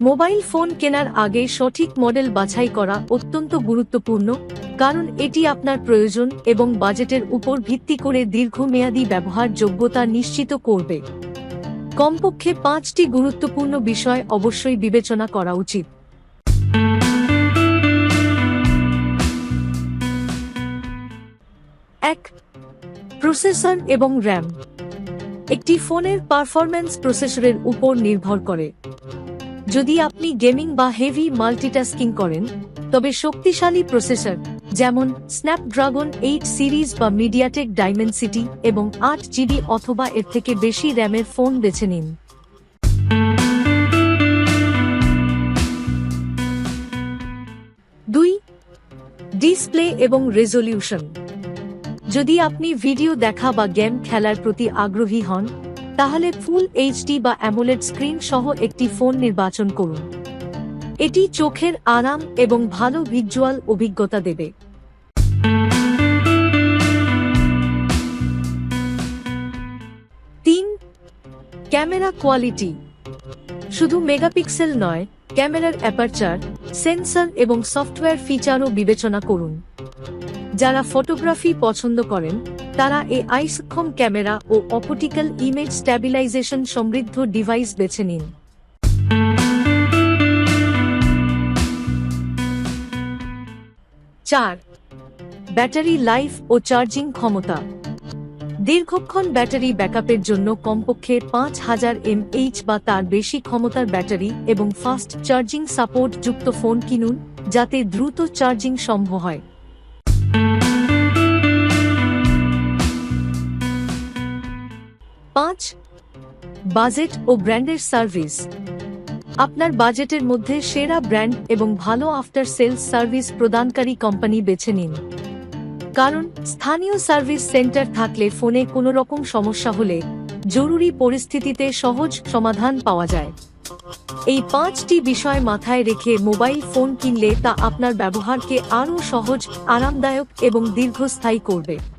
Mobile phone কেনার আগে সঠিক মডেল বাছাই করা অত্যন্ত গুরুত্বপূর্ণ, কারণ এটি আপনার প্রয়োজন এবং বাজেটের উপর ভিত্তি করে দীর্ঘমেয়াদী ব্যবহার যোগ্যতা নিশ্চিত করবে। কমপক্ষে পাঁচটি গুরুত্বপূর্ণ বিষয় অবশ্যই বিবেচনা করা উচিত। এক, প্রসেসর এবং র্যাম। একটি ফোনের পারফরম্যান্স প্রসেসরের উপর নির্ভর করে। যদি আপনি গেমিং বা হেভি মাল্টিটাস্কিং করেন, তবে শক্তিশালী প্রসেসর যেমন স্ন্যাপড্রাগন এইট সিরিজ বা মিডিয়াটেক ডাইমেনসিটি এবং আট জিবি অথবা এর থেকে বেশি র্যামের ফোন বেছে নিন। দুই ডিসপ্লে এবং রেজলিউশন যদি আপনি ভিডিও দেখা বা গেম খেলার প্রতি আগ্রহী হন, তাহলে ফুল এইচডি বা অ্যামোলেড স্ক্রিন সহ একটি ফোন নির্বাচন করুন। এটি চোখের আরাম এবং ভালো ভিজুয়াল অভিজ্ঞতা দেবে। তিন, ক্যামেরা কোয়ালিটি শুধু মেগাপিক্সেল নয়, ক্যামেরার অ্যাপারচার সেন্সর এবং সফটওয়্যার ফিচারও বিবেচনা করুন। যারা ফটোগ্রাফি পছন্দ করেন, তারা এ আইসক্ষম ক্যামেরা ও অপটিক্যাল ইমেজ স্ট্যাবিলাইজেশন সমৃদ্ধ ডিভাইস বেছে নিন। চার, ব্যাটারি লাইফ ও চার্জিং ক্ষমতা। দীর্ঘক্ষণ ব্যাটারি ব্যাকআপের জন্য কমপক্ষে পাঁচ হাজার এমএইচ বা তার বেশি ক্ষমতার ব্যাটারি এবং ফাস্ট চার্জিং সাপোর্ট যুক্ত ফোন কিনুন, যাতে দ্রুত চার্জিং সম্ভব হয়। বাজেট ও ব্র্যান্ডের সার্ভিস। আপনার বাজেটের মধ্যে সেরা ব্র্যান্ড এবং ভালো আফটার সেলস সার্ভিস প্রদানকারী কোম্পানি বেছে নিন। কারণ স্থানীয় সার্ভিস সেন্টার থাকলে ফোনে কোনো রকম সমস্যা হলে জরুরি পরিস্থিতিতে সহজ সমাধান পাওয়া যায়। এই পাঁচটি বিষয় মাথায় রেখে মোবাইল ফোন কিনলে তা আপনার ব্যবহারকে আরও সহজ, আরামদায়ক এবং দীর্ঘস্থায়ী করবে।